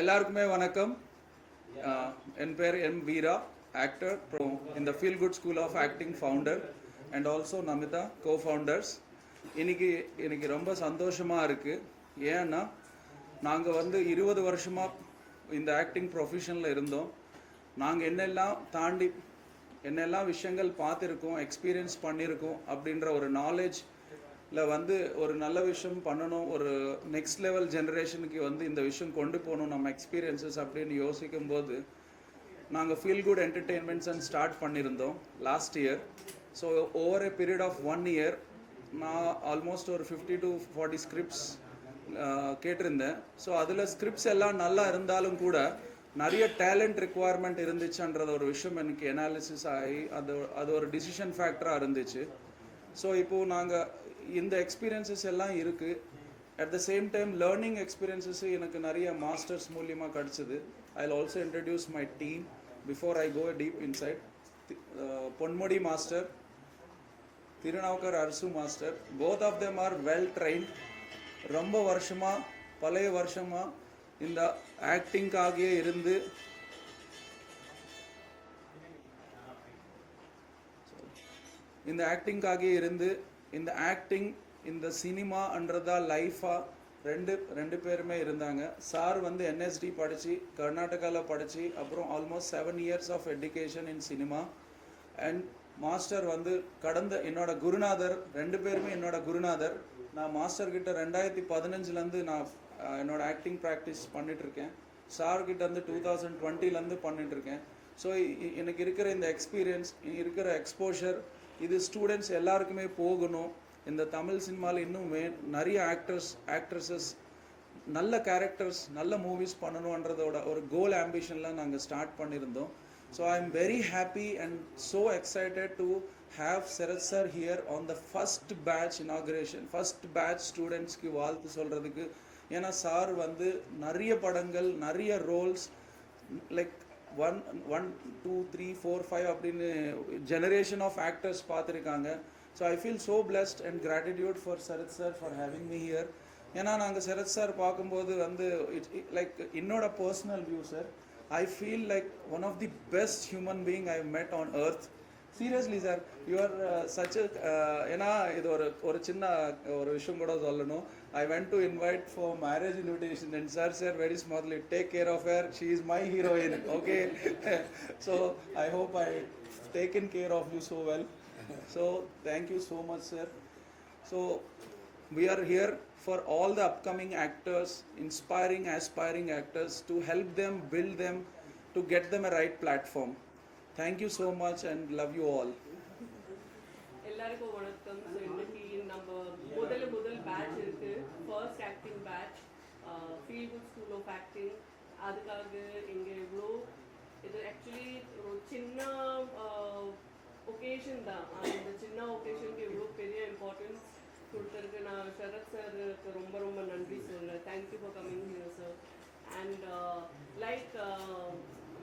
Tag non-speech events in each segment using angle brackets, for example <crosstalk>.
எல்லாருக்குமே வணக்கம். என் பேர் எம் வீரா ஆக்டர் அப்புறம் இந்த feel good school of acting founder and also Namitha co founders இன்னைக்கு எனக்கு ரொம்ப சந்தோஷமாக இருக்குது ஏன்னா நாங்கள் வந்து இருபது வருஷமாக இந்த ஆக்டிங் ப்ரொஃபஷனில் இருந்தோம். நாங்கள் என்னெல்லாம் தாண்டி என்னெல்லாம் விஷயங்கள் பார்த்துருக்கோம் எக்ஸ்பீரியன்ஸ் பண்ணியிருக்கோம் அப்படின்ற ஒரு நாலேஜ் இல்லை வந்து ஒரு நல்ல விஷயம் பண்ணணும் ஒரு நெக்ஸ்ட் லெவல் ஜென்ரேஷனுக்கு வந்து இந்த விஷயம் கொண்டு போகணும் நம்ம எக்ஸ்பீரியன்சஸ் அப்படின்னு யோசிக்கும் போது நாங்கள் feel good entertainments and start பண்ணியிருந்தோம் last year so over a period of one year நான் ஆல்மோஸ்ட் ஒரு ஃபிஃப்டி டு ஃபார்ட்டி ஸ்கிரிப்ட்ஸ் கேட்டிருந்தேன். ஸோ அதில் ஸ்கிரிப்ட்ஸ் எல்லாம் நல்லா இருந்தாலும் கூட நிறைய டேலண்ட் ரிக்குவயர்மெண்ட் இருந்துச்சுன்றது ஒரு விஷயம் எனக்கு எனாலிசிஸ் ஆகி அது அது ஒரு டிசிஷன் ஃபேக்டராக இருந்துச்சு. ஸோ இப்போது நாங்கள் இந்த எக்ஸ்பீரியன்சஸ் எல்லாம் இருக்குது at the same time learning experiences எனக்கு நிறைய மாஸ்டர்ஸ் மூலியமாக கிடச்சிது. I also introduce my team before I go deep inside Ponmudi master Thirunavukkarasu master both of them are well trained ரொம்ப வருஷமாக பழைய வருஷமாக இந்த ஆக்டிங்காகவே இருந்து இந்த ஆக்டிங்காகவே இருந்து இந்த ஆக்டிங் இந்த சினிமான்றதா லைஃபாக ரெண்டு ரெண்டு பேருமே இருந்தாங்க. சார் வந்து என்எஸ்டி படித்து கர்நாடகாவில் படித்து அப்புறம் almost seven years of education in cinema and master வந்து கடந்த என்னோட குருநாதர் ரெண்டு பேருமே என்னோட குருநாதர். நான் மாஸ்டர்கிட்ட ரெண்டாயிரத்தி பதினஞ்சுலேருந்து நான் என்னோட ஆக்டிங் ப்ராக்டிஸ் பண்ணிட்டுருக்கேன் சார்கிட்ட சார் வந்து டூ தௌசண்ட் டுவெண்ட்டிலேருந்து பண்ணிகிட்ருக்கேன் ஸோ எனக்கு இருக்கிற இந்த எக்ஸ்பீரியன்ஸ் இருக்கிற எக்ஸ்போஷர் இது ஸ்டூடெண்ட்ஸ் எல்லாருக்குமே போகணும். இந்த தமிழ் சினிமாவில் இன்னுமே நிறைய ஆக்டர்ஸ் ஆக்ட்ரஸஸ் நல்ல கேரக்டர்ஸ் நல்ல மூவிஸ் பண்ணணுன்றதோட ஒரு கோல் ஆம்பிஷனில் நாங்கள் ஸ்டார்ட் பண்ணியிருந்தோம் so I am very happy and so excited to have Sarath sir here on the first batch inauguration first batch ஸ்டூடெண்ட்ஸ்க்கு வாழ்த்து சொல்கிறதுக்கு ஏன்னா சார் வந்து நிறைய படங்கள் நிறைய roles like one one two three four five அப்படின்னு ஜெனரேஷன் ஆஃப் ஆக்டர்ஸ் பார்த்துருக்காங்க. So I feel so blessed and gratitude for Sarath sir for having me here ஏன்னா நாங்கள் சரத் சார் பார்க்கும்போது வந்து இட்ஸ் லைக் என்னோட personal view sir I feel like one of the best human being I met on earth seriously sir you are such ஏன்னா இது ஒரு ஒரு சின்ன ஒரு விஷயம் கூட சொல்லணும் I went to invite for marriage invitation and sir sir very smartly take care of her she is my heroine okay so I hope I taken care of you so well so thank you so much sir so we are here for all the upcoming actors inspiring aspiring actors to help them build them to get them a right platform. Thank you so much and love you all எல்லாருக்கும் வணக்கம். So இன்னைக்கு நம்ம முதல் முதல் batch இருக்கு. First acting batch feel good school of acting அதுக்காக இங்கே இவ்வளோ இது ஆக்சுவலி ஒரு சின்ன ஒகேஷன் தான். அந்த சின்ன ஒகேஷனுக்கு இவ்வளோ பெரிய இம்பார்ட்டன்ஸ் கொடுத்துருக்கு நான் சரத் சாருக்கு ரொம்ப ரொம்ப நன்றி சொல்கிறேன் thank you for coming here sir and like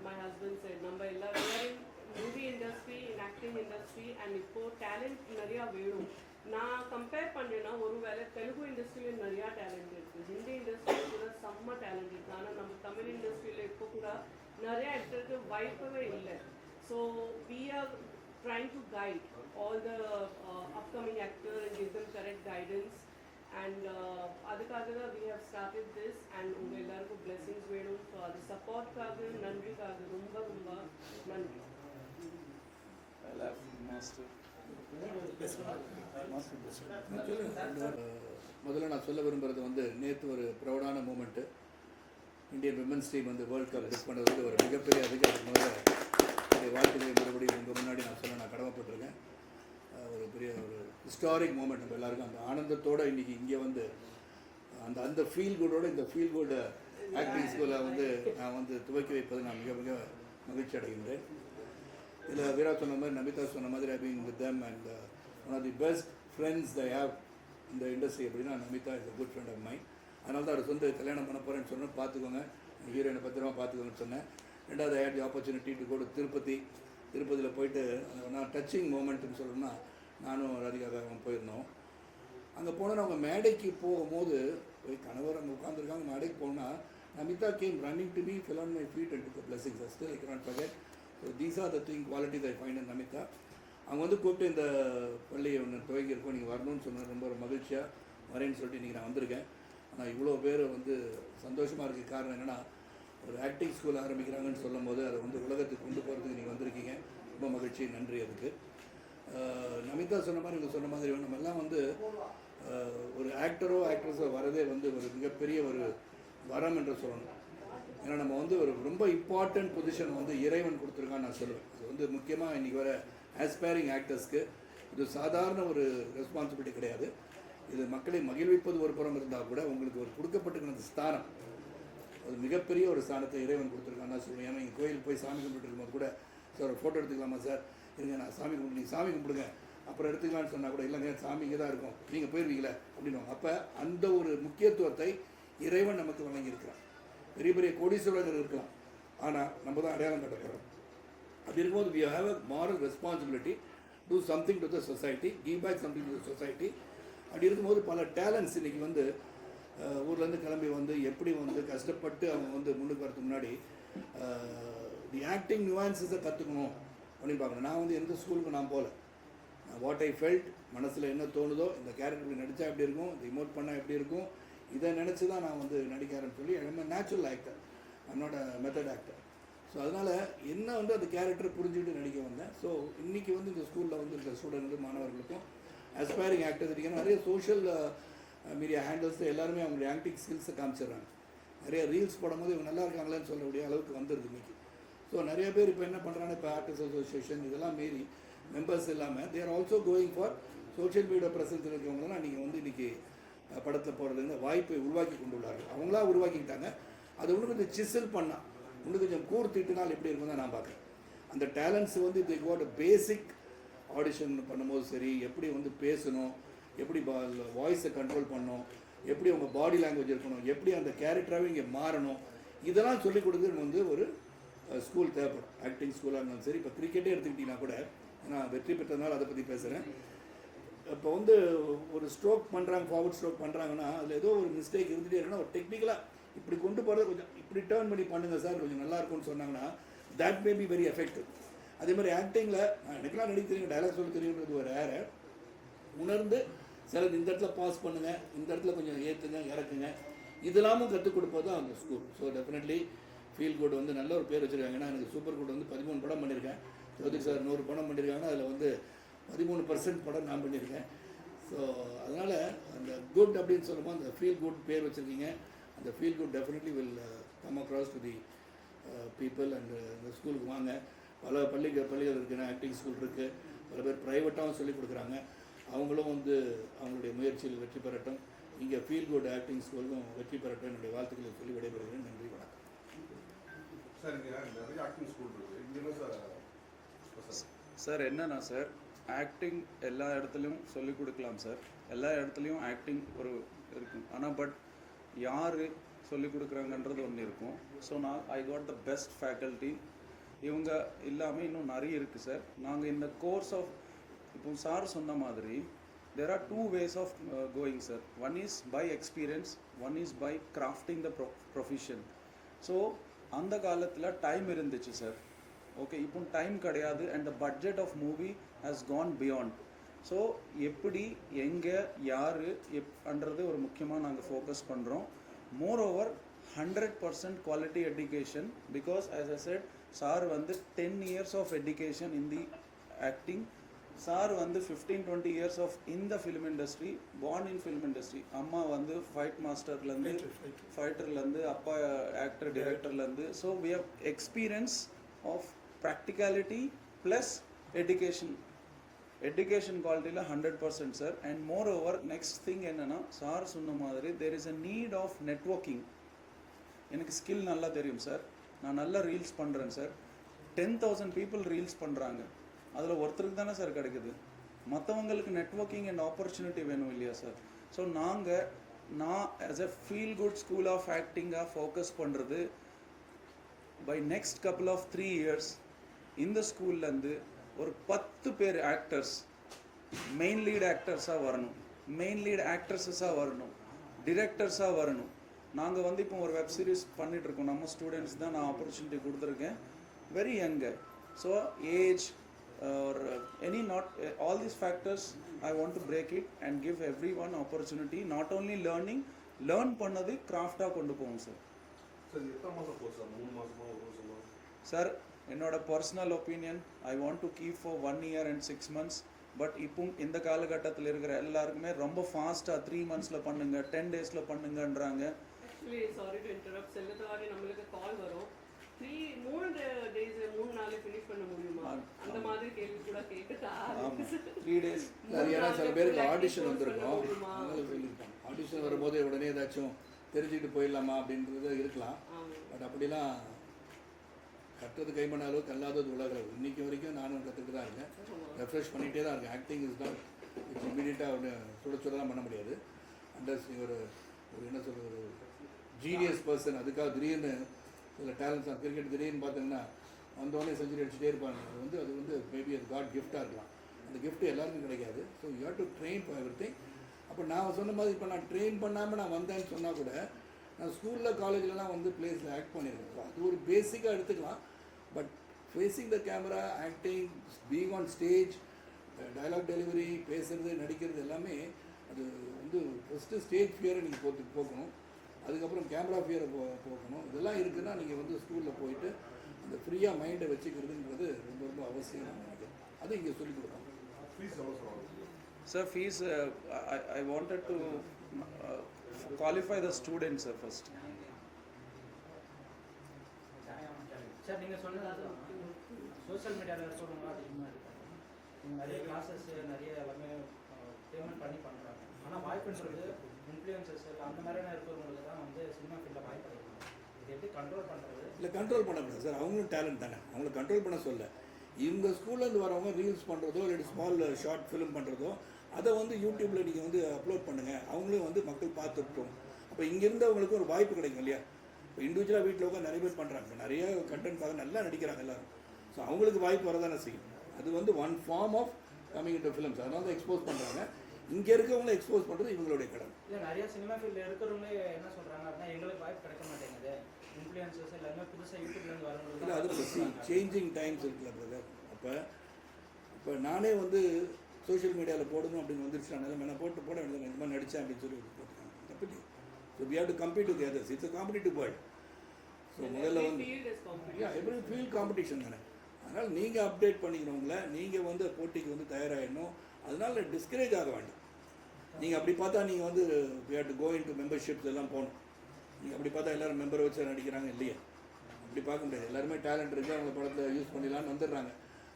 my husband said நம்ம எல்லாரும் movie industry in acting industry and இப்போ டேலண்ட் நிறையா வேணும். நான் கம்பேர் பண்ணேன்னா ஒருவேளை தெலுங்கு இண்டஸ்ட்ரியில் நிறையா டேலண்ட் இருக்குது ஹிந்தி இண்டஸ்ட்ரியில் கூட செம்ம டேலண்ட் இருக்குது ஆனால் நம்ம தமிழ் இண்டஸ்ட்ரியில் இப்போ கூட நிறைய இடத்துக்கு வாய்ப்பவே இல்லை. So we are trying to guide all the uh, upcoming actors and give them correct guidance. And uh, அதுக்காக தான் we have started this and உங்க எல்லாருக்கும் பிளெஸிங்ஸ் வேணும். ஸோ அது சப்போர்ட்காக நன்றிக்காக ரொம்ப ரொம்ப நன்றி. மாஸ்டர் முதல்ல நான் சொல்ல விரும்புறது வந்து நேற்று ஒரு ப்ரௌடான மூமெண்ட்டு இந்தியன் விமன்ஸ் டீம் வந்து வேர்ல்ட் கப் லிஸ்ட் பண்ணுறது ஒரு மிகப்பெரிய அதுக்கு முதல்ல என்னுடைய வாழ்க்கையை மறுபடியும் உங்கள் முன்னாடி நான் சொல்ல நான் கடமைப்பட்டிருக்கேன். ஒரு பெரிய ஒரு ஹிஸ்டாரிக் மூமெண்ட் நம்ம எல்லாருக்கும் அந்த ஆனந்தத்தோடு இன்றைக்கி இங்கே வந்து அந்த அந்த ஃபீல் குடோட இந்த ஃபீல் குட் ஆக்டிங் ஸ்கூலை வந்து நான் வந்து துவக்கி வைப்பது நான் மிக மிக மகிழ்ச்சி அடைகின்றேன். இதில் வீரா சொன்ன மாதிரி நமிதா சொன்ன மாதிரி I being with them and one of the best friends the have இந்த இண்டஸ்ட்ரி அப்படின்னா Namitha is a good friend of mind அதனால தான் அவர் சொந்த கல்யாணம் பண்ண போகிறேன்னு சொன்னேன் பார்த்துக்கோங்க. ஹீரோயினை பத்திரமா பார்த்துக்கோங்கன்னு சொன்னேன். ரெண்டாவது I had the opportunity to கூட திருப்பதி திருப்பதியில் போயிட்டு நான் டச்சிங் மூமெண்ட்டுன்னு சொல்லணும்னா நானும் ராதிகாவும் போயிருந்தோம். அங்கே போனால் அவங்க மேடைக்கு போகும்போது போய் கணவர் அங்கே உட்காந்துருக்காங்க மேடைக்கு போனால் Namitha came running to me fell on my feet and to blessings first I cannot பகட் so these are the thing quality I find in Namitha அவங்க வந்து கூப்பிட்டு இந்த பள்ளியை ஒன்று துவங்கியிருக்கோம் நீங்கள் வரணும்னு சொன்னேன் ரொம்ப ஒரு மகிழ்ச்சியாக வரேன்னு சொல்லிட்டு இன்றைக்கி நான் வந்திருக்கேன். ஆனால் இவ்வளோ பேர் வந்து சந்தோஷமாக இருக்க காரணம் என்னென்னா ஒரு ஆக்டிங் ஸ்கூல் ஆரம்பிக்கிறாங்கன்னு சொல்லும் போது அதை வந்து உலகத்துக்கு கொண்டு போகிறதுக்கு நீங்கள் வந்திருக்கீங்க. ரொம்ப மகிழ்ச்சி நன்றி அதுக்கு. நமிதா சொன்ன மாதிரி இவங்க சொன்ன மாதிரி நம்ம எல்லாம் வந்து ஒரு ஆக்டரோ ஆக்ட்ரஸோ வரதே வந்து ஒரு மிகப்பெரிய ஒரு வரம் என்று சொல்லணும். ஏன்னா நம்ம வந்து ஒரு ரொம்ப இம்பார்ட்டன்ட் பொசிஷன் வந்து இறைவன் கொடுத்துருக்கான்னு நான் சொல்லுவேன். அது வந்து முக்கியமாக இன்றைக்கி வர ஆஸ்பைரிங் ஆக்டர்ஸ்க்கு இது சாதாரண ஒரு ரெஸ்பான்சிபிலிட்டி கிடையாது. இது மக்களை மகிழ்விப்பது ஒரு புறம் இருந்தால் கூட உங்களுக்கு ஒரு கொடுக்கப்பட்டிருக்கிற அந்த ஸ்தானம் அது மிகப்பெரிய ஒரு ஸ்தானத்தை இறைவன் கொடுத்துருக்கான்னு நான் சொல்லுவேன். ஏன்னா இங்கே கோயிலுக்கு போய் சாமி கும்பிட்டு இருக்கும்போது கூட சார் ஒரு ஃபோட்டோ எடுத்துக்கலாமா சார்? இருங்க நான் சாமி கும்பிடு நீங்கள் சாமி கும்பிடுங்க. அப்புறம் எடுத்துக்கலாம்னு சொன்னால் கூட இல்லைங்க சாமி இங்கே தான் இருக்கும். நீங்கள் போயிருவீங்களே அப்படின்னுவாங்க அப்போ அந்த ஒரு முக்கியத்துவத்தை இறைவன் நமக்கு வழங்கியிருக்கிறான். பெரிய பெரிய கோடீஸ்வரர்கள் இருக்கலாம். ஆனால் நம்ம தான் அடையாளம் கட்டப்படுறோம். அப்படி இருக்கும்போது we have a moral responsibility do something to the society give back something to the society அப்படி இருக்கும்போது பல டேலண்ட்ஸ் இன்றைக்கி வந்து ஊர்லேருந்து கிளம்பி வந்து எப்படி வந்து கஷ்டப்பட்டு அவங்க வந்து முன்னுக்கு வரதுக்கு முன்னாடி தி ஆக்டிங் நியூவான்சஸை கற்றுக்கணும் அப்படின்னு பார்க்கணும். நான் வந்து எந்த ஸ்கூலுக்கும் நான் போகல. வாட் ஐ ஃபெல்ட் மனசில் என்ன தோணுதோ இந்த கேரக்டர் இப்படி நடித்தா எப்படி இருக்கும் இந்த இமோட் பண்ணால் எப்படி இருக்கும் இதை நினச்சி தான் நான் வந்து நடிக்கிறேன்னு சொல்லி ஐம் நேச்சுரல் ஆக்டர் என்னோட மெத்தட் ஆக்டர் ஸோ அதனால் என்ன வந்து அந்த கேரக்டர் புரிஞ்சுக்கிட்டு நடிக்க வந்தேன். ஸோ இன்றைக்கி வந்து இந்த ஸ்கூலில் வந்து இருக்கிற ஸ்டூடெண்ட்டு மாணவர்களுக்கும் அஸ்பைரிங் ஆக்டர்ஸ் இருக்கீங்க நிறைய சோஷியல் மீடியா ஹேண்டில்ஸ் எல்லாருமே அவங்களுடைய ஆக்டிங் ஸ்கில்ஸை காமிச்சிடுறாங்க. நிறைய ரீல்ஸ் போடும்போது இவங்க நல்லா இருக்காங்களேன்னு சொல்லக்கூடிய அளவுக்கு வந்துருது இன்னைக்கு. ஸோ நிறைய பேர் இப்போ என்ன பண்ணுறாங்க இப்போ ஆர்டிஸ்ட் அசோசியேஷன் இதெல்லாம் மீறி மெம்பர்ஸ் இல்லாமல் there also going for social media presence இருக்கிறவங்களாம் நீங்கள் வந்து இன்றைக்கி படத்தில் போடுறதுங்க வாய்ப்பை உருவாக்கி கொண்டுள்ளார்கள். அவங்களா உருவாக்கிக்கிட்டாங்க. அதை இன்னும் கொஞ்சம் சிசில் பண்ணால் இன்னும் கொஞ்சம் கூர்த்திட்டுனால் எப்படி இருக்கும் தான் நான் பார்க்குறேன். அந்த டேலண்ட்ஸ் வந்து இது கோட் பேசிக் ஆடிஷன் பண்ணும்போது சரி எப்படி வந்து பேசணும் எப்படி வாய்ஸை கண்ட்ரோல் பண்ணணும் எப்படி அவங்க பாடி லாங்குவேஜ் இருக்கணும் எப்படி அந்த கேரக்டராகவே இங்கே மாறணும் இதெல்லாம் சொல்லிக் கொடுக்குறது வந்து ஒரு ஸ்கூல் தேவைப்படும் ஆக்டிங் ஸ்கூலாக இருந்தாலும் சரி இப்போ கிரிக்கெட்டே எடுத்துக்கிட்டிங்கன்னா கூட நான் வெற்றி பெற்றதுனால அதை பற்றி பேசுகிறேன் இப்போ வந்து ஒரு ஸ்ட்ரோக் பண்ணுறாங்க ஃபார்வர்ட் ஸ்ட்ரோக் பண்ணுறாங்கன்னா அதில் ஏதோ ஒரு மிஸ்டேக் இருந்துகிட்டே இருக்குன்னா ஒரு டெக்னிக்கலாக இப்படி கொண்டு போகிறத கொஞ்சம் இப்படி டேர்ன் பண்ணி பண்ணுங்கள் சார் கொஞ்சம் நல்லாயிருக்கும்னு சொன்னாங்கன்னா that may be very effective அதே மாதிரி ஆக்டிங்கில் எனக்குலாம் நடிக்க தெரியும் டைலாக் சொல்ல தெரியுன்றது ஒரு ஏற உணர்ந்து சிலது இந்த இடத்துல பாஸ் பண்ணுங்கள் இந்த இடத்துல கொஞ்சம் ஏற்றுங்க இறக்குங்க இதெல்லாமும் கற்றுக் கொடுப்பது அந்த school so definitely feel good வந்து நல்ல ஒரு பேர் வச்சுருக்காங்க. ஏன்னா எனக்கு சூப்பர் கோட் வந்து பதிமூணு படம் பண்ணியிருக்கேன் ஜோதிக் சார் நூறு படம் பண்ணியிருக்காங்க அதில் வந்து பதிமூணு பர்சன்ட் படம் நான் பண்ணியிருக்கேன் ஸோ அதனால் அந்த குட் அப்படின்னு சொல்லும்போது அந்த ஃபீல் குட் பேர் வச்சுருக்கீங்க. அந்த feel good definitely will come across to the people and இந்த ஸ்கூலுக்கு வாங்க. பல பள்ளிகள் பள்ளிகள் இருக்குது ஆக்டிங் ஸ்கூல் இருக்குது பல பேர் ப்ரைவேட்டாகவும் சொல்லிக் கொடுக்குறாங்க. அவங்களும் வந்து அவங்களுடைய முயற்சியில் வெற்றி பெறட்டும். இங்கே ஃபீல் குட் ஆக்டிங் ஸ்கூலுக்கும் வெற்றி பெறட்டும். என்னுடைய வாழ்த்துக்களை சொல்லி விடைபெறுகிறேன். நன்றி வணக்கம். சார் இங்கே நிறைய ஆக்டிங் ஸ்கூல் இருக்குது இங்கே சார்? சார். என்னன்னா சார் ஆக்டிங் எல்லா இடத்துலையும் சொல்லிக் கொடுக்கலாம் சார். எல்லா இடத்துலையும் ஆக்டிங் ஒரு இருக்கும். ஆனால் பட் யார் சொல்லிக் கொடுக்குறாங்கன்றது ஒன்று இருக்கும். ஸோ நான் I got the best faculty இவங்க இல்லாமல் இன்னும் நிறைய இருக்குது சார். நாங்கள் இந்த கோர்ஸ் ஆஃப் இப்போ சார் சொன்ன மாதிரி there are two ways of going sir one is by experience one is by crafting the pro profession so அந்த காலத்தில் டைம் இருந்துச்சு சார் ஓகே இப்போ டைம் கிடையாது and the budget of movie has gone beyond so எப்படி எங்கே யார் எப்ன்றது ஒரு முக்கியமாக நாங்கள் ஃபோக்கஸ் பண்ணுறோம் moreover hundred percent quality education because as a said sir வந்து ten years of education in the acting sir வந்து ஃபிஃப்டீன் டுவெண்ட்டி இயர்ஸ் ஆஃப் இந்த film industry born in film industry அம்மா வந்து ஃபைட் மாஸ்டர்லேருந்து ஃபைட்டர்லேருந்து அப்பா actor டிரெக்டர்லேருந்து so we have experience of practicality plus education education குவாலிட்டியில் hundred percent sir and moreover next thing என்னென்னா sir சொன்ன மாதிரி there is a need of networking எனக்கு ஸ்கில் நல்லா தெரியும் சார் நான் நல்லா ரீல்ஸ் பண்ணுறேன் sir ten thousand people reels பண்ணுறாங்க அதில் ஒருத்தருக்கு தானே சார் கிடைக்குது. மற்றவங்களுக்கு நெட்வொர்க்கிங் அண்ட் ஆப்பர்ச்சுனிட்டி வேணும் இல்லையா சார் ஸோ நாங்கள் நான் as a feel good school of ஆக்டிங்காக focus பண்ணுறது by next couple of three years இந்த ஸ்கூல்லேருந்து ஒரு பத்து பேர் ஆக்டர்ஸ் மெயின் லீட் ஆக்டர்ஸாக வரணும். மெயின் லீட் ஆக்ட்ரஸஸாக வரணும். டிரெக்டர்ஸாக வரணும். நாங்கள் வந்து இப்போ ஒரு வெப் சீரிஸ் பண்ணிகிட்ருக்கோம் நம்ம ஸ்டூடெண்ட்ஸ் தான் நான் ஆப்பர்ச்சுனிட்டி கொடுத்துருக்கேன். Very young so age or uh, any not uh, all these factors i want to break it and give everyone opportunity not only learning learn பண்ணது கிராஃப்டாக கொண்டு போவோம் சார் சார் என்னோட personal opinion I want to keep for one year and six months but இப்போ இந்த காலகட்டத்தில் இருக்கிற எல்லாருக்குமே ரொம்ப ஃபாஸ்ட்டாக த்ரீ மந்த்ஸில் பண்ணுங்க டென் டேஸில் பண்ணுங்கன்றாங்க. ஆக்சுவலி சாரி டு இன்டரப்ட் செல்லத்தவாடி நம்மளுக்கு கால் வரும். த்ரீ மூணு டேஸ் மூணு நாள் ஃபினிஷ் பண்ண முடியுமா? அந்த மாதிரி கேள்வி கூட கேட்டுட்டா. ஆமாம் த்ரீ டேஸ் அது ஏன்னா சில பேருக்கு ஆடிஷன் வந்திருக்கும். ஆடிஷன் வரும்போது உடனே ஏதாச்சும் தெரிஞ்சுக்கிட்டு போயிடலாமா அப்படின்றது இருக்கலாம். பட் அப்படிலாம் கற்றது கைமண அளவுக்கு அல்லாதது உலகம் இன்னைக்கு வரைக்கும் நானும் கற்றுக்கிட்டு தான் இருக்கேன். ரெஃப்ரெஷ் பண்ணிகிட்டே தான் இருக்கேன். ஆக்டிங் இஸ் நாட் இட்ஸ் இமீடியட்டாக ஒன்று சுட சுடலாம் பண்ண முடியாது. அண்டர்ஸ் ஒரு ஒரு என்ன சொல்கிறது ஒரு ஜீனியஸ் பர்சன் அதுக்காக திடீர்னு சில டேலண்ட்ஸ் தான் கிரிக்கெட் திடீர்னு பார்த்தீங்கன்னா வந்தோடனே செஞ்சுரி அடிச்சுட்டே இருப்பாங்க. அது வந்து அது வந்து மேபி அது காட் கிஃப்டாக இருக்கலாம். அந்த கிஃப்ட்டு எல்லாருக்கும் கிடைக்காது. So you have to train for everything அப்போ நான் சொன்ன மாதிரி இப்போ நான் ட்ரெயின் பண்ணாமல் நான் வந்தேன்னு சொன்னால் கூட நான் ஸ்கூலில் காலேஜ்லலாம் வந்து பிளேஸில் ஆக்ட் பண்ணியிருக்கேன். அது ஒரு பேசிக்காக எடுத்துக்கலாம். But facing the camera acting being on stage dialogue delivery பேசுறது நடிக்கிறது எல்லாமே அது வந்து ஃபஸ்ட்டு ஸ்டேஜ் ஃபியரை நீங்கள் போட்டு போக்கணும். அதுக்கப்புறம் கேமரா ஃபியரை போ போக்கணும் இதெல்லாம் இருக்குன்னா நீங்கள் வந்து ஸ்கூலில் போயிட்டு அந்த ஃப்ரீயாக மைண்டை வச்சுக்கிறதுன்றது ரொம்ப ரொம்ப அவசியம் நினைக்கிறேன். அது இங்கே சொல்லிக் கொடுப்பாங்க fees sir fees I I wanted to qualify the student sir first sir நீங்கள் சொன்னது சோஷியல் மீடியாவில் இருக்கிறவங்க அதிகமாக இவங்க நிறைய கிளாஸஸ் நிறைய எல்லாமே பேமெண்ட் பண்ணி பண்ணுறாங்க ஆனால் வாய்ப்புன்றது இன்ஃப்ளூயன்சஸ் அந்த மாதிரியான இருக்கிறவங்களுக்கு தான் வந்து சினிமா ஃபீல்டில் வாய்ப்பு கிடைக்கும் இது எப்படி கண்ட்ரோல் பண்ணுறது இல்லை கண்ட்ரோல் பண்ணக்கூடாது. சார் அவங்களும் டேலண்ட் தானே. அவங்கள கண்ட்ரோல் பண்ண சொல்ல. இந்த ஸ்கூல்லேருந்து வரவங்க ரீல்ஸ் பண்ணுறதோ இல்லை ஸ்மால் ஷார்ட் ஃபிலிம் பண்ணுறதோ அதை வந்து யூடியூப்பில் நீங்கள் வந்து அப்லோட் பண்ணுங்கள் அவங்களும் வந்து மக்கள் பார்த்துட்டோம் அப்போ இங்கேருந்து அவங்களுக்கு ஒரு வாய்ப்பு கிடைக்கும் இல்லையா? இப்போ இண்டிவிஜுவலாக வீட்டில் உட்காந்து நிறைய பேர் பண்ணுறாங்க நிறைய கண்டென்ட் பார்க்க நல்லா நடிக்கிறாங்க எல்லாரும். ஸோ அவங்களுக்கு வாய்ப்பு வரதானே செய்யும். அது வந்து one form of coming to films அதனால தான் எக்ஸ்போஸ் பண்ணுறாங்க இங்கே இருக்கவங்கள எக்ஸ்போஸ் பண்ணுறது இவங்களுடைய கடமை இல்லை நிறைய சினிமா ஃபீல்டில் இருக்கிறவங்களே என்ன சொல்கிறாங்க அப்படின்னா எங்களுக்கு வாய்ப்பு கிடைக்க மாட்டேங்குது. இன்ஃப்ளூயன்சஸ் எல்லாமே புதுசாக யூடியூப்லேருந்து வரவங்களுக்கு இல்லை அது. சேஞ்சிங் டைம்ஸ் இருக்குல்ல பிரதர் அப்போ இப்போ நானே வந்து சோஷியல் மீடியாவில் போடணும் அப்படின்னு வந்துருச்சு நான் போட்டு போட வேண்டியது இந்த மாதிரி நடித்தேன் அப்படின்னு சொல்லி போட்டுருக்காங்க தப்பு so we have to compete with others it's competitive world so முதல்ல வந்து எவ்ரி ஃபீல்ட் காம்படிஷன் தானே. அதனால் நீங்கள் அப்டேட் பண்ணிக்கிறவங்கள நீங்கள் வந்து போட்டிக்கு வந்து தயாராகிடணும் அதனால் டிஸ்கரேஜ் ஆக வேண்டாம். நீங்கள் அப்படி பார்த்தா நீங்கள் வந்து we to go into memberships எல்லாம் போகணும். நீங்கள் அப்படி பார்த்தா எல்லோரும் மெம்பர் வச்சு நடிக்கிறாங்க இல்லையா? அப்படி பார்க்க முடியாது. எல்லாருமே டேலண்ட் இருக்குது அவங்க படத்தில் யூஸ் பண்ணிடலாம்னு வந்துடுறாங்க.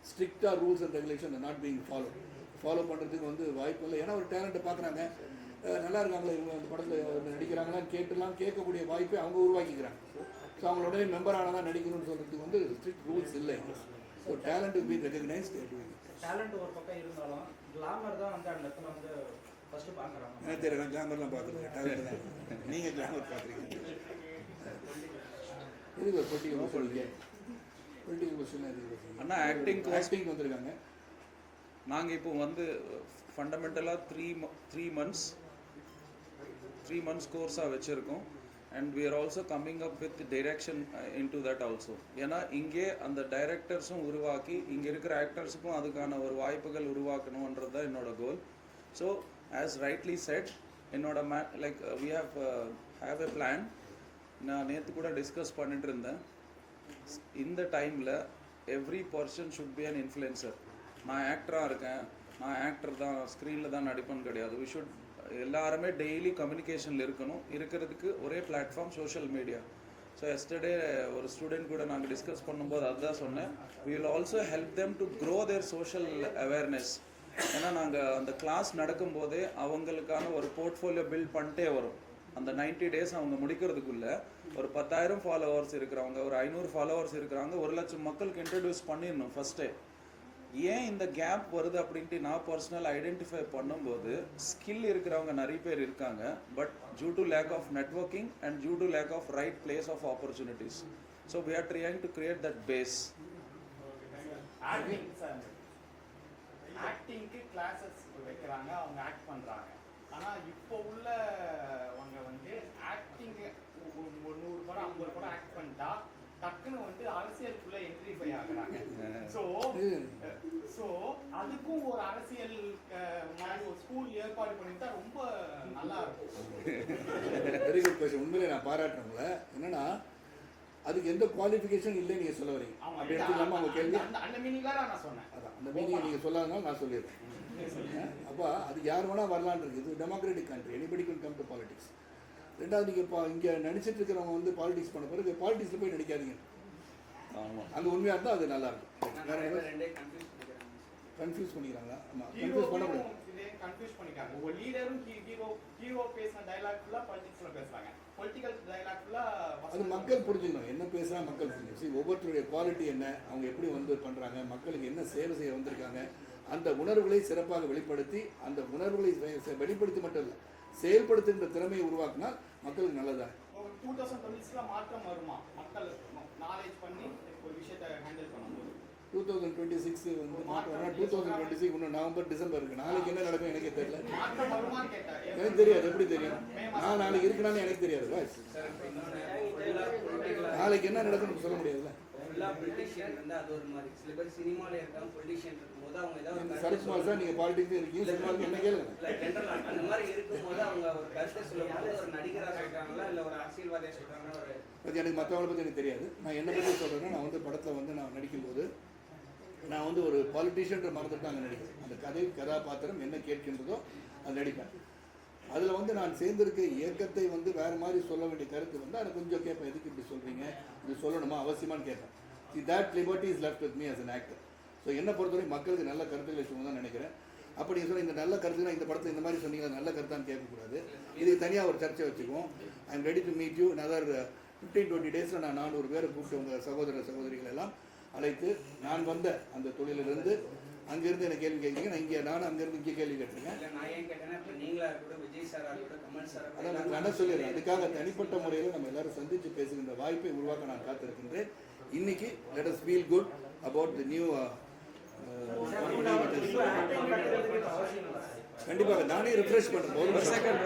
ஸ்ட்ரிக்டாக rules and regulation not being follow follow பண்ணுறதுக்கு வந்து வாய்ப்பு இல்லை. ஏன்னா ஒரு டேலண்ட்டை பார்க்குறாங்க. நல்லா இருக்காங்களே இவங்க அந்த படத்தில் நடிக்கிறாங்களான்னு கேட்டுலாம் கேட்கக்கூடிய வாய்ப்பை அவங்க உருவாக்கிக்கிறாங்க. ஸோ அவங்களோட மெம்பர் ஆனால் நடிக்கணும்னு சொல்கிறதுக்கு வந்து ஸ்ட்ரிக்ட் ரூல்ஸ் இல்லை. So talent be recognised talent ஒரு பக்கம் இருந்தாலும் கிளாமர் தான் வந்து அந்த இடத்துல வந்து ஃபர்ஸ்ட் பார்க்குறாங்க. எனக்கு தெரியல கிளாமர்லாம் பார்க்குறீங்க டேலண்ட் தான். நீங்கள் கிளாமர் பார்க்குறீங்க. இது ஒரு பொலிட்டிக்கல் சொல்லுங்க? பொலிட்டிக்கல் கொஸ்டின் இது அண்ணா, course- ஆக்டிங் வந்திருக்காங்க. நாங்கள் இப்போ வந்து ஃபண்டமெண்டலாக three three months three months கோர்ஸாக வச்சுருக்கோம். And we are also coming up with direction into that also ஏன்னா இங்கே அந்த டைரக்டர்ஸும் உருவாக்கி இங்கே இருக்கிற ஆக்டர்ஸுக்கும் அதுக்கான ஒரு வாய்ப்புகள் உருவாக்கணுன்றது தான் என்னோட goal so as rightly said என்னோட may like we have have a plan நான் நேற்று கூட டிஸ்கஸ் பண்ணிட்டு இருந்தேன். இந்த டைமில் every person should be an influencer நான் ஆக்டராக இருக்கேன். நான் ஆக்டர் தான் ஸ்க்ரீனில் தான் நடிப்பேன்னு கிடையாது. வி ஷுட் எல்லாருமே டெய்லி கம்யூனிகேஷனில் இருக்கணும். இருக்கிறதுக்கு ஒரே platform social media so yesterday ஒரு ஸ்டூடெண்ட் கூட நாங்கள் டிஸ்கஸ் பண்ணும்போது அதுதான் சொன்னேன். We will also help them to grow their social awareness ஏன்னா நாங்கள் அந்த கிளாஸ் நடக்கும்போதே அவங்களுக்கான ஒரு போர்ட்ஃபோலியோ பில்ட் பண்ணிட்டே வரும். அந்த 90 டேஸ் அவங்க முடிக்கிறதுக்குள்ளே ஒரு பத்தாயிரம் ஃபாலோவர்ஸ் இருக்கிறவங்க ஒரு ஐநூறு ஃபாலோவர்ஸ் இருக்கிறாங்க ஒரு லட்சம் மக்களுக்கு இன்ட்ரடியூஸ் பண்ணிடணும் ஃபஸ்ட்டே ஏன் இந்த கேப் வருது அப்படின்ட்டு நான் பர்சனல் ஐடென்டிஃபை பண்ணும்போது ஸ்கில் இருக்கிறவங்க நிறைய பேர் இருக்காங்க but due to lack of networking and due to lack of right place of opportunities so we are trying to create that base. Acting sir ஆக்டிங்க்கு classes வைக்கிறாங்க அவங்க ஆக்ட் பண்றாங்க. ஆனா இப்போ உள்ளவங்க வந்து ஆக்டிங் ஒரு நூறு படம் ஐம்பது படம் ஆக்ட் பண்ணிட்டா டக்குன்னு வந்து அரசியலுக்குள்ள என்ட்ரிஃபை ஆகுறாங்க. <laughs> ஸோ ஸோ அதுக்கும் ஒரு அரசியல் அஹ், மாதிரி ஒரு ஸ்கூல் ஏற்பாடு பண்ணிட்டா ரொம்ப நல்லா இருக்கும். வெரி குட் கொஸ்டின் உண்மையிலே நான் பாராட்டுறேன்ல. என்னன்னா அதுக்கு எந்த குவாலிஃபிகேஷன் இல்லை நீங்க சொல்ல வரீங்க. அப்படி எடுத்துக்கலாமா உங்க கேள்வி? அந்த- மீனிங்ல நான் சொன்னேன். அதான் அந்த மீனிங் நீங்க சொல்லாதனால நான் சொல்லிடுறேன். அப்போ அது யார் வேணா வரலான்னு இருக்கு இது democratic country anybody can come to politics ரெண்டாவது நீங்க இப்போ இங்க நடிச்சிட்டு இருக்கிறவங்க வந்து பாலிடிக்ஸ் பண்ண பிறகு பாலிடிக்ஸ்ல போய் நடிக்காதீங்க. ஆமாம் அங்க உண்மையா இருந்தா அது நல்லா இருக்கும் வேற நிறைய பேர் ரெண்டே கன்ஃபியூஸ் பண்ணிக்கிறாங்க ஆமா கன்ஃபியூஸ் பண்ண முடியாது ஹீரோவையும் இதே கன்ஃபியூஸ் ஒரு லீடரும் ஹீரோ ஹீரோ பேசின டயலாக் ஃபுல்லா பொலிட்டிக்ஸ்ல பேசுறாங்க. பொலிட்டிக்கல் டயலாக் ஃபுல்லா அது மக்கள் புரிஞ்சுக்கணும். என்ன பேசுறா மக்கள் புரிஞ்சுக்கணும். ஒவ்வொருத்தருடைய குவாலிட்டி என்ன அவங்க எப்படி வந்து பண்றாங்க மக்களுக்கு என்ன சேவை செய்ய வந்திருக்காங்க அந்த உணர்வுகளை சிறப்பாக வெளிப்படுத்தி அந்த உணர்வுகளை வெளிப்படுத்தி மட்டும் இல்லை செயல்படுத்துகின்ற திறமையை உருவாக்கினால் மக்களுக்கு நல்லதான் ஒரு டூ தௌசண்ட் டுவெண்ட்டிஸ்ல மாற்றம் வருமா? மக்கள் நாலேஜ் பண்ணி ஒரு விஷயத்தை ஹேண்டில் பண்ணும்போது டூ தௌசண்ட் டுவெண்ட்டி சிக்ஸ் வந்து மாற்றம் டூ தௌசண்ட் டுவெண்ட்டி சிக்ஸ் இன்னும் நவம்பர் டிசம்பர் இருக்கு. நாளைக்கு என்ன நடக்கும் எனக்கே தெரியல. எனக்கு தெரியாது. எப்படி தெரியும்? நான் நாளைக்கு இருக்கணும்னு எனக்கு தெரியாது. நாளைக்கு என்ன நடக்கும்னு சொல்ல முடியாதுல்ல. சரத்குமார் சார் நீங்க பாலிடிக்ஸ் இருக்கீங்க. சினிமாவுக்கு என்ன கேளுங்க. அந்த மாதிரி இருக்கும்போது அவங்க ஒரு கருத்தை சொல்லும்போது ஒரு நடிகராக சொல்கிறாங்களா இல்லை ஒரு ஒரு பத்தி எனக்கு மற்றவங்கள பற்றி எனக்கு தெரியாது. நான் என்ன பற்றி சொல்கிறேன்னா நான் வந்து படத்தில் வந்து நான் நடிக்கும்போது நான் வந்து ஒரு பாலிட்டிஷியன்ற மறந்துட்டு அங்கே நடிக்கிறேன் அந்த கதை கதாபாத்திரம் என்ன கேட்கின்றதோ அது நடிப்பேன். அதில் வந்து நான் சேர்ந்திருக்க இயக்கத்தை வந்து வேறு மாதிரி சொல்ல வேண்டிய கருத்து வந்து அதை கொஞ்சம் கேட்பேன். எதுக்கு இப்படி சொல்கிறீங்க இது சொல்லணுமா? அவசியமான்னு கேட்பேன். See that liberty is left with me as an actor so என்னை பொறுத்தவரை மக்களுக்கு நல்ல கருத்துக்களை சொல்லுங்க தான் நினைக்கிறேன். அப்படி சொல்லி இந்த நல்ல கருத்துனா இந்த படத்தை இந்த மாதிரி சொன்னீங்க நல்ல கருத்தான்னு கேட்கக்கூடாது. இதுக்கு தனியாக ஒரு சர்ச்சை வச்சுக்குவோம். I am ready to meet you another fifteen twenty டேஸில் நான் நானூறு பேரை கூப்பிட்டு உங்கள் சகோதர சகோதரிகள் எல்லாம் அழைத்து நான் வந்த அந்த தொழிலிலிருந்து அங்கேருந்து எனக்கு கேள்வி கேட்குறீங்க நான் இங்கே நானும் அங்கேருந்து இங்கே கேள்வி கேட்டிருக்கேன். நான் அதான் நான் என்ன சொல்லிடுறேன். அதுக்காக தனிப்பட்ட முறையில் நம்ம எல்லாரும் சந்தித்து பேசுகின்ற வாய்ப்பை உருவாக்க நான் காத்திருக்கின்றேன். இன்னைக்கு let us feel good about the new uh, கண்டிப்பாக நானே ரிஃப்ரெஷ் பண்ணுறேன் ஒரு second.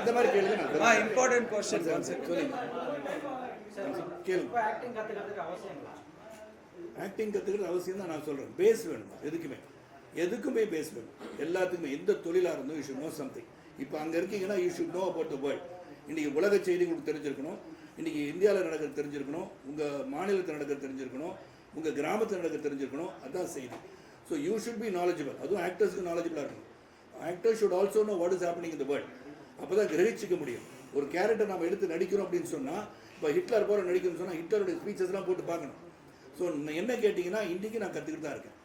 இந்த மாதிரி கேளுங்க நான். இம்பார்ட்டன்ட் கொஸ்டின் செகண்ட் கேளுங்க. ஆக்டிங் கற்றுக்கிறது அவசியம் தான் நான் சொல்கிறேன் பேஸ் வேணும் எதுக்குமே. எதுக்குமே பேஸ் வேணும். எல்லாத்துக்குமே எந்த தொழிலாக இருந்தோ யூ ஷுட் நோ சம்திங் இப்போ அங்கே இருக்கீங்கன்னா you should know about the world இன்றைக்கி உலக செய்தி உங்களுக்கு தெரிஞ்சிருக்கணும். இன்றைக்கி இந்தியாவில் நடக்கிறது தெரிஞ்சிருக்கணும். உங்கள் மாநிலத்தில் நடக்கிறது தெரிஞ்சிருக்கணும். உங்கள் கிராமத்தில் நடக்கிறது தெரிஞ்சிருக்கணும். அதுதான் செய்தி. So you should be knowledgeable அதுவும் ஆக்டர்ஸ்க்கு நாலேஜபிளாக இருக்கணும். Actor should also know what is happening இந்த வேர்ல்டு அப்போ தான் கிரகிச்சிக்க முடியும். ஒரு கேரக்டர் நம்ம எடுத்து நடிக்கிறோம் அப்படின்னு சொன்னால் இப்போ ஹிட்லர் போகிற நடிக்கணும்னு சொன்னால் ஹிட்லருடைய ஸ்பீச்சஸ்லாம் போட்டு பார்க்கணும். ஸோ என்ன கேட்டிங்கன்னா இன்றைக்கி நான் கற்றுக்கிட்டு தான் இருக்கேன்.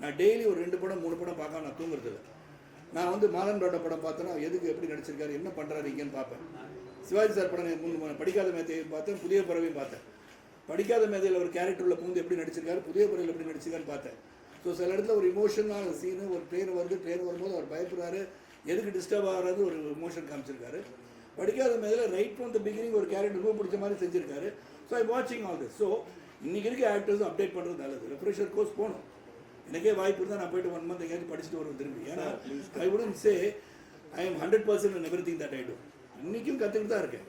நான் டெய்லி ஒரு ரெண்டு படம் மூணு படம் பார்க்காம நான் தூங்குறதில்ல. நான் வந்து மாதன் ரோட படம் பார்த்தேன்னா எதுக்கு எப்படி நடிச்சிருக்காரு என்ன பண்ணுறாரு இங்கேன்னு பார்ப்பேன். சிவாஜி சார் படம் மூணு படிக்காத மேதையை பார்த்தேன் புதிய பறவையும் பார்த்தேன். படிக்காத மேதையில் ஒரு கேரக்டரில் பூந்து எப்படி நடிச்சிருக்காரு புதிய பறவையில் எப்படி நடிச்சிருக்காருன்னு பார்த்தேன். ஸோ சில இடத்துல ஒரு இமோஷனான சீனு ஒரு ட்ரெயின் வருது ட்ரெயின் வரும்போது அவர் பயப்படுறாரு. எதுக்கு டிஸ்டர்ப் ஆகிறது ஒரு இமோஷன் காமிச்சிருக்காரு. படிக்காத மேதையில் ரைட் ஃப்ரம் த பிகினிங் ஒரு கேரக்டர் ரொம்ப பிடிச்ச மாதிரி செஞ்சிருக்காரு. ஸோ ஐ வாட்சிங் ஆல் திஸ் ஸோ இன்னைக்கு இருக்க ஆக்டர்ஸும் அப்டேட் பண்ணுறது நல்லது. ரெஃப்ரெஷர் கோர்ஸ் போகணும். எனக்கே வாய்ப்பு இருந்தால் நான் போயிட்டு ஒன் மந்த் எங்கேயாச்சும் படிச்சுட்டு வருவேன் திரும்பி. ஏன்னா ஐ உடன் say I am hundred percent everything that I do இன்றைக்கும் கற்றுக்கிட்டு தான் இருக்கேன்.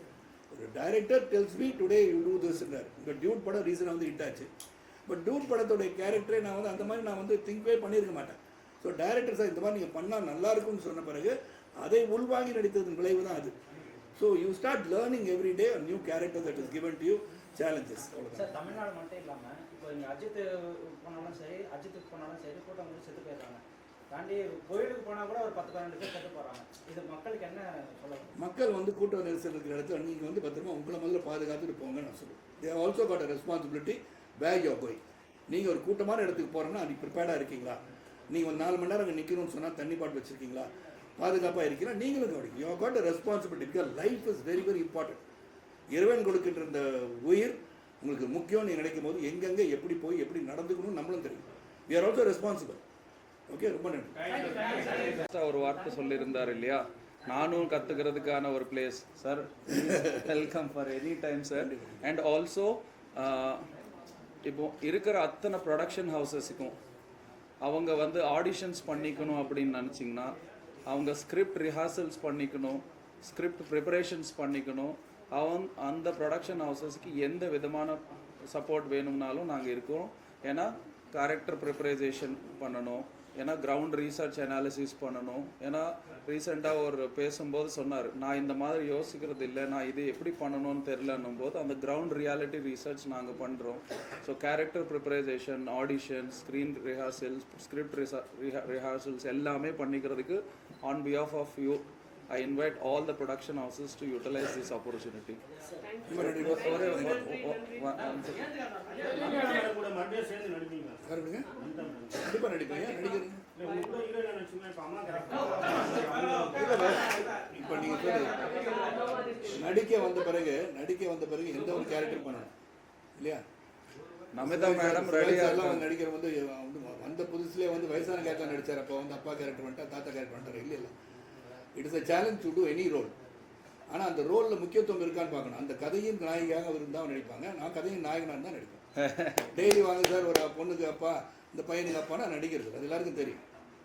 ஒரு director tells me today you do திஸ்ன்றார் இப்போ டியூட் படம் ரீசனாக வந்து ஹிட் ஆச்சு. பட் டியூட் படத்தோடைய கேரக்டரே நான் வந்து அந்த மாதிரி நான் வந்து திங்க்வே பண்ணியிருக்க மாட்டேன். ஸோ டேரக்டர் சார் இந்த மாதிரி நீங்கள் பண்ணால் நல்லா இருக்கும்னு சொன்ன பிறகு அதை உள்வாங்கி நடித்ததன் விளைவு தான் அது. So you start learning every day new character that is given to you. Challenges sir Tamil Nadu மட்டும் இல்லாம இப்போ இங்க அஜித் போனாலும் சரி அஜித்துக்கு போனாலும் சரி கூட்டம் வந்து செத்து போயிடுறாங்க. தாண்டி கோயிலுக்கு போனா கூட ஒரு பத்து பன்னெண்டு பேர் செத்து போறாங்க. இது மக்களுக்கு என்ன சொல்ல? மக்கள் வந்து கூட்ட நெரிசல் இருக்கிற இடத்துல நீங்கள் வந்து பத்திரமா உங்களை முதல்ல பாதுகாத்துட்டு போங்கன்னு நான் சொல்லுவேன் they also got a responsibility where you're going நீங்கள் ஒரு கூட்டமான இடத்துக்கு போகிறோன்னா அதுக்கு ப்ரிப்பேர்டாக இருக்கீங்களா? நீங்கள் ஒரு நாலு மணி நேரம் அங்கே நிற்கணும்னு சொன்னால் தண்ணி பாட்டு வச்சுருக்கீங்களா? பாதுகாப்பாக இருக்கீங்களா? நீங்களும் கவனிங்க. You got responsibility because life is very very important இறைவன் கொடுக்கின்ற இந்த உயிர் உங்களுக்கு முக்கியம்னு நீ நினைக்கும் போது எங்கெங்கே எப்படி போய் எப்படி நடந்துக்கணும்னு நம்மளும் தெரியும். We are also responsible okay ரொம்ப நன்றி. ஒரு வார்த்தை சொல்லியிருந்தார் இல்லையா? நானும் கற்றுக்கிறதுக்கான ஒரு place sir welcome for any time sir and also இப்போ இருக்கிற அத்தனை ப்ரொடக்ஷன் ஹவுசஸுக்கும் அவங்க வந்து ஆடிஷன்ஸ் பண்ணிக்கணும் அப்படின்னு நினச்சிங்கன்னா அவங்க ஸ்கிரிப்ட் ரிஹர்சல்ஸ் பண்ணிக்கணும் ஸ்கிரிப்ட் ப்ரிப்பரேஷன்ஸ் பண்ணிக்கணும் அவன் அந்த ப்ரொடக்ஷன் ஹவுசஸ்க்கு எந்த விதமான சப்போர்ட் வேணும்னாலும் நாங்கள் இருக்கோம். ஏன்னா கேரக்டர் ப்ரிப்பரைசேஷன் பண்ணணும். ஏன்னா கிரவுண்ட் ரீசர்ச் அனாலிசிஸ் பண்ணணும். ஏன்னா ரீசெண்டாக ஒரு பேசும்போது சொன்னார் நான் இந்த மாதிரி யோசிக்கிறது இல்லை. நான் இது எப்படி பண்ணணும்னு தெரிலன்னும் போது அந்த கிரவுண்ட் ரியாலிட்டி ரீசர்ச் நாங்கள் பண்ணுறோம் so character preparation audition screen rehearsals script rehearsals எல்லாமே பண்ணிக்கிறதுக்கு ஆன் பிஹாஃப் ஆஃப் யூ உங்க கூட ஹீரோயின் நினச்சிங்கன்னா இப்போ அம்மா கேரக்டர் இப்போ நீங்கள் சொல்லு நடிக்க வந்த பிறகு நடிக்க வந்த பிறகு எந்த ஒரு கேரக்டர் பண்ணணும் இல்லையா நமிதா மேடம் ரெடியாக எல்லாம் இருக்காங்க. வந்து நடிக்கிற வந்து வந்து வந்த புதுசுலேயே வந்து வயசான கேரக்டர் நடிச்சார். அப்போ வந்து அப்பா கேரக்டர் வந்துட்டா தாத்தா கேரக்டர் வந்துட்டார். இல்லை இல்லை. It is a challenge to do any role ஆனால் அந்த ரோலில் முக்கியத்துவம் இருக்கான்னு பார்க்கணும். அந்த கதையின் நாயகியாக அவர் இருந்தால் நடிப்பாங்க. நான் கதையின் நாயகனாக தான் நடிப்பேன். <laughs> டெய்லி வாங்க சார் ஒரு பொண்ணுக்கு அப்பா இந்த பையனுக்கு அப்பா நான் நடிக்கிறது. அது எல்லாருக்கும் தெரியும்.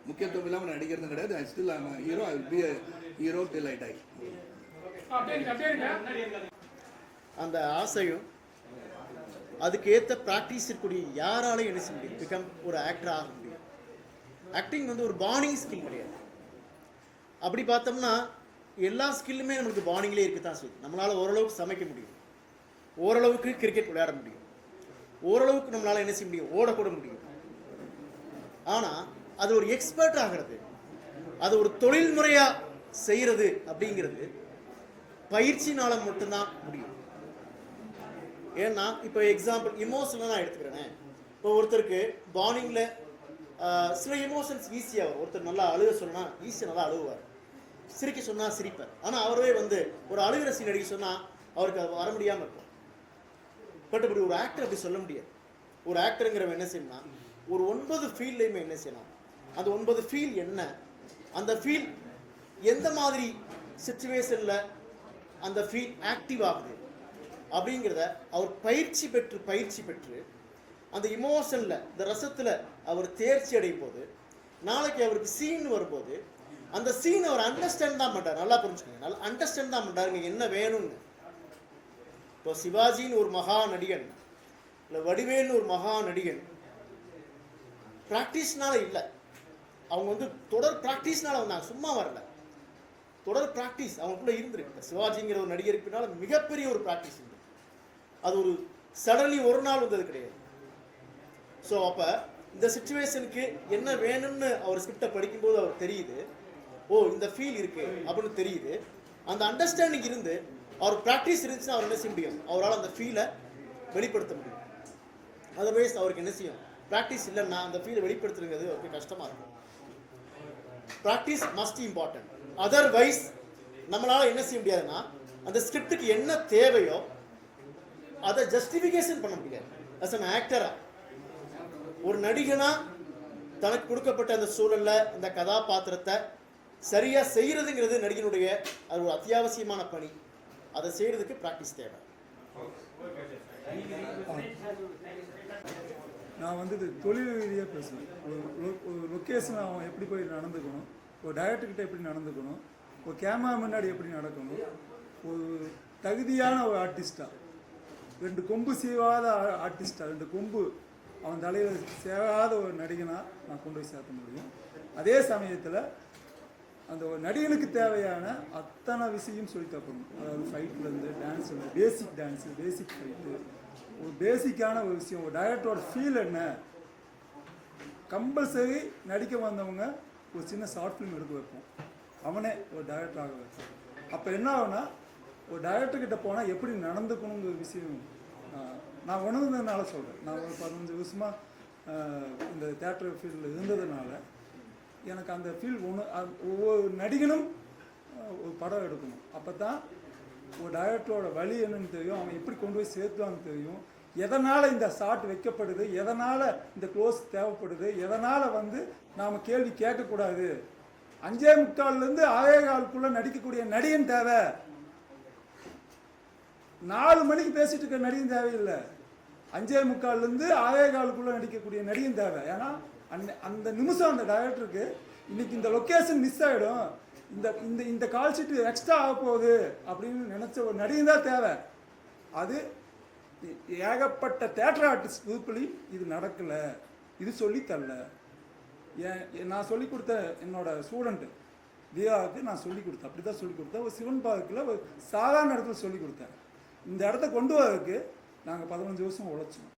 முக்கியத்துவம் இல்லாமல் நடிக்கிறது கிடையாது. I still hero I be hero till I die அந்த ஆசையும் அதுக்கு ஏற்ற ப்ராக்டிஸ் இருக்கக்கூடிய யாராலையும் என்ன செய்ய முடியும்? பிகம் ஒரு ஆக்டர் ஆக முடியும். ஆக்டிங் வந்து ஒரு பானிங் ஸ்கில் கிடையாது. அப்படி பார்த்தோம்னா எல்லா ஸ்கில்லுமே நம்மளுக்கு பானிங்லேயே இருக்க தான் செய்யுது நம்மளால் ஓரளவுக்கு சமைக்க முடியும். ஓரளவுக்கு கிரிக்கெட் விளையாட முடியும். ஓரளவுக்கு நம்மளால் என்ன செய்ய முடியும்? ஓடக்கூட முடியும். ஆனால் அது ஒரு எக்ஸ்பர்ட் ஆகிறது. அது ஒரு தொழில்முறையாக செய்கிறது அப்படிங்கிறது பயிற்சினால் மட்டும்தான் முடியும். ஏன்னா இப்போ எக்ஸாம்பிள் இமோஷனில் நான் எடுத்துக்கிறேனே. இப்போ ஒருத்தருக்கு பானிங்கில் சில இமோஷன்ஸ் ஈஸியாக வரும். ஒருத்தர் நல்லா அழுக சொல்லணும்னா ஈஸியாக நல்லா அழுகுவார். சிரிக்க சொன்னால் சிரிப்பார் ஆனால் அவரே வந்து ஒரு அழுகிற சீன் அடிக்க சொன்னால் அவருக்கு அது வர முடியாமல் இருக்கும். பட் இப்படி ஒரு ஆக்டர் அப்படி சொல்ல முடியாது. ஒரு ஆக்டருங்கிறவன் என்ன செய்யணும்னா ஒரு ஒன்பது ஃபீல்ட்லையுமே என்ன செய்யணும்? அந்த ஒன்பது ஃபீல் என்ன? அந்த ஃபீல் எந்த மாதிரி சுச்சுவேஷனில் அந்த ஃபீல் ஆக்டிவ் ஆகுது? அப்படிங்கிறத அவர் பயிற்சி பெற்று பயிற்சி பெற்று அந்த இமோஷனில் இந்த ரசத்தில் அவர் தேர்ச்சி அடையும் போது நாளைக்கு அவருக்கு சீன் வரும்போது அந்த சீன் அவர் அண்டர்ஸ்டாண்ட் தான் பண்ணுறார் நல்லா புரிஞ்சுக்கோங்க. நல்லா அண்டர்ஸ்டாண்ட் தான் பண்ணுறாருங்க என்ன வேணும்னு. இப்போ சிவாஜின்னு ஒரு மகா நடிகன் இல்லை வடிவேல்னு ஒரு மகா நடிகன் ப்ராக்டிஸ்னால இல்லை. அவங்க வந்து தொடர் ப்ராக்டிஸ்னால வந்தாங்க. சும்மா வரல. தொடர் ப்ராக்டிஸ் அவங்களுக்குள்ள இருந்திருக்கு. சிவாஜிங்கிற ஒரு நடிகருக்கு பின்னால் மிகப்பெரிய ஒரு ப்ராக்டிஸ் உண்டு. அது ஒரு சடன்லி ஒரு நாள் வந்தது கிடையாது. ஸோ அப்போ இந்த சுச்சுவேஷனுக்கு என்ன வேணும்னு அவர் ஸ்கிரிப்டை படிக்கும்போது அவர் தெரியுது. ஓ இந்த ஃபீல் இருக்குது அப்படின்னு தெரியுது. அந்த அண்டர்ஸ்டாண்டிங் இருந்து அவர் ப்ராக்டிஸ் இருந்துச்சுன்னா அவர் என்ன செய்ய முடியும்? அவரால் அந்த ஃபீலை வெளிப்படுத்த முடியும். அதர்வைஸ் அவருக்கு என்ன செய்யும்? ப்ராக்டிஸ் இல்லைன்னா அந்த ஃபீலை வெளிப்படுத்துறது அவருக்கு கஷ்டமாக இருக்கும். ப்ராக்டிஸ் மஸ்ட் இம்பார்ட்டன்ட் அதர்வைஸ் நம்மளால் என்ன செய்ய முடியாதுன்னா அந்த ஸ்கிரிப்டுக்கு என்ன தேவையோ அதை ஜஸ்டிஃபிகேஷன் பண்ண முடியாது. அஸ் அன் ஆக்டரா ஒரு நடிகனாக தனக்கு கொடுக்கப்பட்ட அந்த சூழலில் அந்த கதாபாத்திரத்தை சரியாக செய்கிறதுங்கிறது நடிகனுடைய அது ஒரு அத்தியாவசியமான பணி. அதை செய்கிறதுக்கு ப்ராக்டிஸ் தேவை. நான் வந்து தொழில் ரீதியாக பேசுவேன். ஒரு லொக்கேஷன் அவன் எப்படி போய் நடந்துக்கணும் ஒரு டைரக்டர்கிட்ட எப்படி நடந்துக்கணும் ஒரு கேமரா முன்னாடி எப்படி நடக்கணும் ஒரு தகுதியான ஒரு ஆர்டிஸ்டாக ரெண்டு கொம்பு சீவாத ஆர்டிஸ்டாக ரெண்டு கொம்பு அவன் தலையில் சேராத ஒரு நடிகனாக நான் கொண்டு போய் சேர்க்க முடியும். அதே சமயத்தில் அந்த ஒரு நடிகனுக்கு தேவையான அத்தனை விஷயம் சொல்லி தப்பணும் அதாவது ஃபைட்லேருந்து dance basic dance basic fight ஒரு பேசிக்கான ஒரு விஷயம் ஒரு டயரக்டரோட ஃபீல் என்ன? கம்பல்சரி நடிக்க வந்தவங்க ஒரு சின்ன ஷார்ட் ஃபிலிம் எடுக்க வைப்போம். அவனே ஒரு டைரக்டராக வைப்போம் அப்போ என்ன ஆகுனா ஒரு டைரக்டர்கிட்ட போனால் எப்படி நடந்துக்கணுங்கிற விஷயம் நான் உணர்ந்ததுனால சொல்கிறேன் நான் ஒரு பதினஞ்சு வருஷமாக இந்த தேட்டர் ஃபீல்டில் இருந்ததுனால எனக்கு அந்த ஃபீல் ஒன்று ஒவ்வொரு நடிகனும் ஒரு படம் எடுக்கணும். அப்போ தான் ஒரு டைரக்டரோட வழி என்னன்னு தெரியும் அவன் எப்படி கொண்டு போய் சேர்த்துவான்னு தெரியும். எதனால் இந்த ஷாட் வைக்கப்படுது எதனால் இந்த க்ளோஸ் தேவைப்படுது எதனால் வந்து நாம் கேள்வி கேட்கக்கூடாது. அஞ்சே முக்கால்லேருந்து ஆறே காலுக்குள்ளே நடிக்கக்கூடிய நடிகன் தேவை. நாலு மணிக்கு பேசிட்டு இருக்க நடிகன் தேவையில்லை. அஞ்சே முக்கால்லேருந்து ஆறே காலுக்குள்ளே நடிக்கக்கூடிய நடிகன் தேவை. ஏன்னா அந்த அந்த நிமிஷம் அந்த டைரக்டருக்கு இன்னைக்கு இந்த லொக்கேஷன் மிஸ் ஆகிடும் இந்த இந்த இந்த கால் ஷீட்டு எக்ஸ்ட்ரா ஆக போகுது அப்படின்னு நினச்ச ஒரு நடிகை தான் தேவை. அது ஏகப்பட்ட தேட்டர் ஆர்டிஸ்ட் குரூப்லையும் இது நடக்கலை. இது சொல்லித்தரல தரல. ஏன் ஏன் நான் சொல்லி கொடுத்த என்னோட ஸ்டூடெண்ட்டு தியாவுக்கு நான் சொல்லி கொடுத்தேன். அப்படி தான் சொல்லி கொடுத்தேன். ஒரு சிவன் பார்க்கில் ஒரு சாதாரண இடத்துல சொல்லி கொடுத்தேன். இந்த இடத்த கொண்டு வரதுக்கு நாங்கள் பதினஞ்சு வருஷம் உழைச்சோம்.